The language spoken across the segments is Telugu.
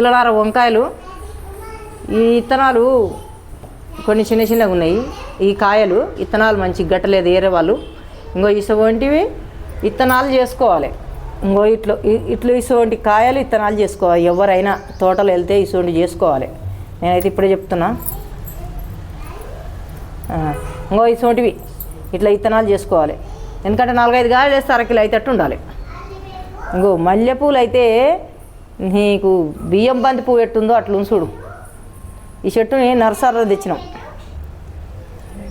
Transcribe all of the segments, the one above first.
కిలోన్నర వంకాయలు. ఈ ఇత్తనాలు కొన్ని చిన్న చిన్నగా ఉన్నాయి. ఈ కాయలు ఇత్తనాలు మంచి గట్టలేదు ఏరే వాళ్ళు ఇంకో ఇసువంటివి ఇత్తనాలు చేసుకోవాలి. ఇంకో ఇట్లు ఇ- ఇట్లు ఇసువంటి కాయలు ఇత్తనాలు చేసుకోవాలి. ఎవరైనా తోటలో వెళ్తే ఇసువంటి చేసుకోవాలి. నేనైతే ఇప్పుడే చెప్తున్నా. ఇంకో ఇసువంటివి ఇట్లా ఇత్తనాలు చేసుకోవాలి. ఎందుకంటే నాలుగైదు గాయలు వేస్తే అరకిలో అయితే అట్టు ఉండాలి ఇంకో మల్లెపూలు అయితే నీకు బియ్యం బంతి పువ్వు ఎట్టుందో అట్లా ఉంచుడు ఈ చెట్టుని నర్సరీలో తెచ్చినాం.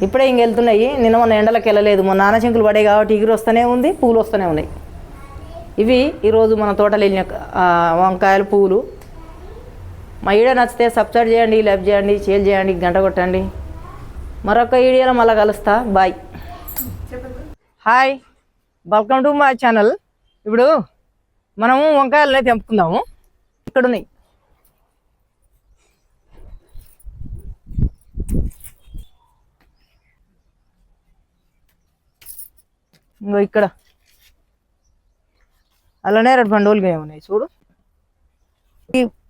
ఇప్పుడే ఇంక వెళ్తున్నాయి. నిన్న మొన్న ఎండలకు వెళ్ళలేదు. మొన్న నానశంకులు పడే కాబట్టి ఎగురు వస్తూనే ఉంది పూలు వస్తూనే ఉన్నాయి. ఇవి ఈరోజు మన తోటలో వెళ్ళిన వంకాయలు పూలు. మా వీడియో నచ్చితే సబ్స్క్రైబ్ చేయండి లైక్ చేయండి షేర్ చేయండి గంట కొట్టండి. మరొక వీడియోలో మళ్ళీ కలుస్తా. Bye. Hi. Welcome to my channel ఇప్పుడు మనము వంకాయలనే తెంపుకుందాము. ఇక్కడ ఉన్నాయి ఇంకో ఇక్కడ. అలానే రెండు పండుగలు ఉన్నాయి చూడు.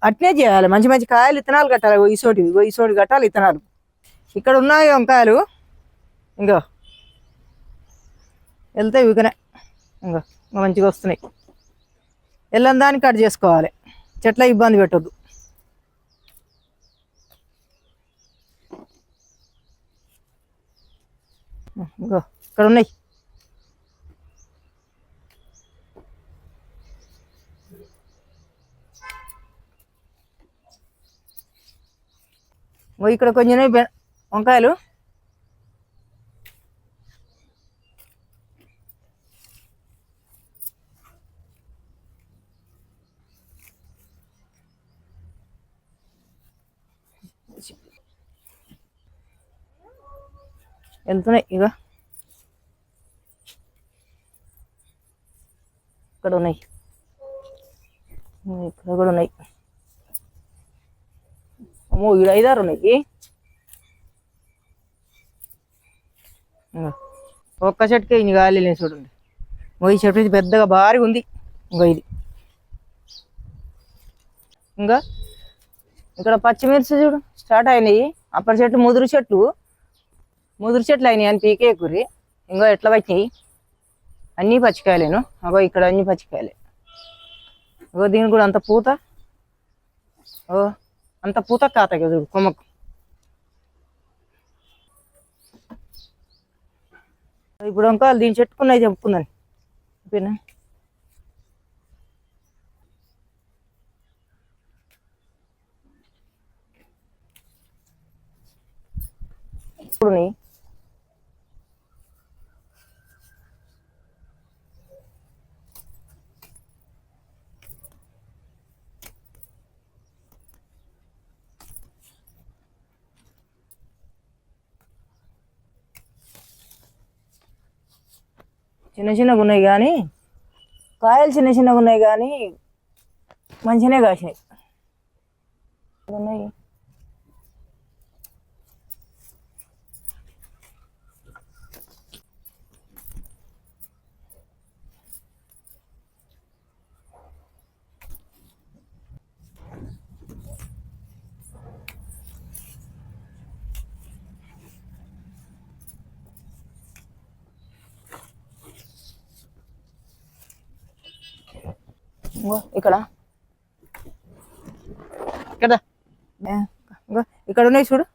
అట్నే చేయాలి. మంచి మంచి కాయలు ఇత్తనాలు కట్టాలి. ఇగో ఇసోటి ఇగో ఇసోటి కట్టాలి ఇత్తనాలు. ఇక్కడ ఉన్నాయి వంకాయలు ఇంకో. వెళ్తే ఇవికనే ఇంకో. ఇంకా మంచిగా వస్తున్నాయి. వెళ్ళని దాన్ని కట్ చేసుకోవాలి. చెట్ల ఇబ్బంది పెట్టద్దు. ఇంకో ఇక్కడ ఉన్నాయి. ఇక్కడ కొంచెం వంకాయలు. వెళ్తున్నాయి ఇక ఇక్కడ ఉన్నాయి. ఇక్కడ కూడా ఉన్నాయి. అమ్మో ఈడ ఐదారు ఉన్నాయి. ఇంగో. ఒక్క చెట్టుకే ఇన్ని గాలి లేదు చూడండి ఇంకో ఈ చెట్టు ఇది పెద్దగా భారీగా ఉంది. ఇంకో ఇది. ఇంకా? ఇక్కడ పచ్చిమిర్చి చూడు స్టార్ట్ అయినాయి. అప్పటి చెట్లు ముదురు చెట్లు ముదురు చెట్లు అయినాయి అని పీకే కూరి ఇంకో ఎట్లా వచ్చినాయి అన్నీ పచ్చికాయలేను. అగో ఇక్కడ అన్ని పచ్చికాయలే. అగో దీనికి కూడా అంత పూత. ఓ అంత పూత కాత చూడు కొమ్మకు. ఇప్పుడు ఇంకా దీని చెట్టుకున్నాయి చెప్పుకుందని ఓకేనా? కృష్ణుడిని చిన్న చిన్నగా ఉన్నాయి కానీ కాయలు చిన్న చిన్నగా ఉన్నాయి కానీ మంచిగానే కాసినాయి. ఉన్నాయి. ఇక్కడ. ఇక్కడ. ఇక్కడ ఉన్నాయి చూడు.